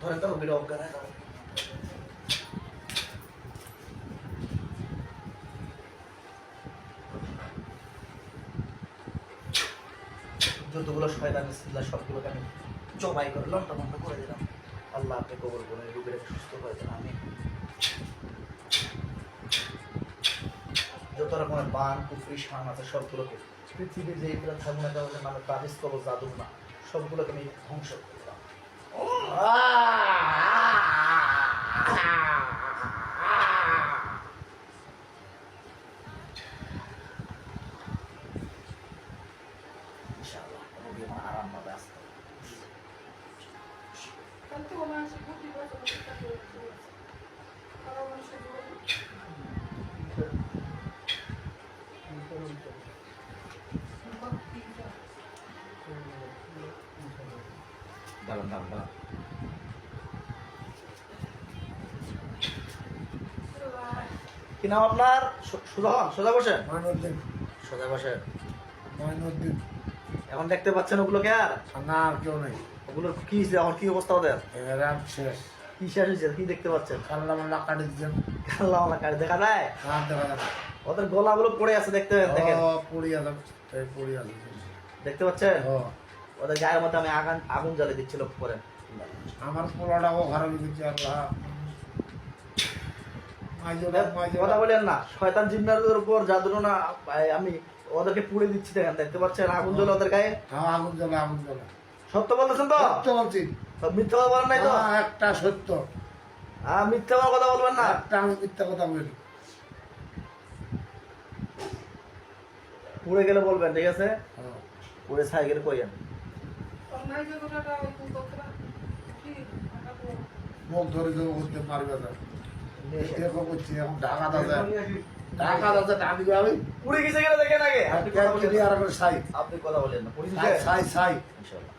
ধরে তো বিরোধ করে যতগুলো শয়তান ছিল সবগুলোকে আমি জবাই করে লন্ডা মন্ডা করে দিলাম। আল্লাহ আপনি কবর করে রোগের সুস্থ করে দিলাম আমি যত রকমের বান পুফরি সান আছে, সবগুলোকে পৃথিবীর যে এগুলো থাকবে না তাহলে মানে তাবিজ স্থল জাদু না সবগুলোকে আমি ধ্বংস করে দিলাম ইনশাআল্লাহ রোগী আমার আরাম পাবে আস্তে দাঁড়ান দাঁড়ান দাঁড়ান। কি নাম আপনার? সুজা হন সোজা বসেন। সোজা বসেন। ময়নুদ্দিন এখন দেখতে পাচ্ছেন ওগুলোকে আর? না আর কেউ নেই। ওগুলোর কি এখন কি অবস্থা ওদের? এবারে শেষ। কি শেষ হয়েছে কি দেখতে পাচ্ছেন? মান্না কাটি দিচ্ছেন আল্লাহ আল্লাহ কারে দেখা যায় দেখা ওদের গলাগুলো পড়ে আছে দেখতে দেখেন। যাবে তাই পড়িয়া যাবে দেখতে পাচ্ছেন? ওদের গায়ের মধ্যে আমি আগুন আগুন জ্বালিয়ে দিচ্ছিল পরে আমার পোলাটাও খারাপ হয়েছে আল্লাহ। মাইজো মাইজো কথা বলেন না শয়তান জিন্নারদের উপর জাদু না আ- আমি ওদেরকে পুড়ে দিচ্ছি দেখেন দেখতে পাচ্ছেন আগুন জ্বলে ওদের গায়ে? হ্যাঁ আগুন জ্বলে আগুন জ্বলে। সত্য বলতেছেন তো? সত্য বলছি। মিথ্যা কথা বলেন নাই তো? হ্যাঁ, একটা সত্য। হ্যাঁ মিথ্যা কথা বলবেন না। একটা আমি মিথ্যা কথা বলি। পুড়ে গেলে বলবেন ঠিক আছে? হ্যাঁ। পুড়ে ছাই গেলে কইেন মুখ ধরে দেবো করতে পারবে না। দেখো করছি এখন ঢাকা দাদা ঢাকা দাদা টান দিবে আমি পুড়ে গেছে গেলে দেখেন আগে আর সাই আপনি কথা বলেন না। সাই সাই ইনশাআল্লাহ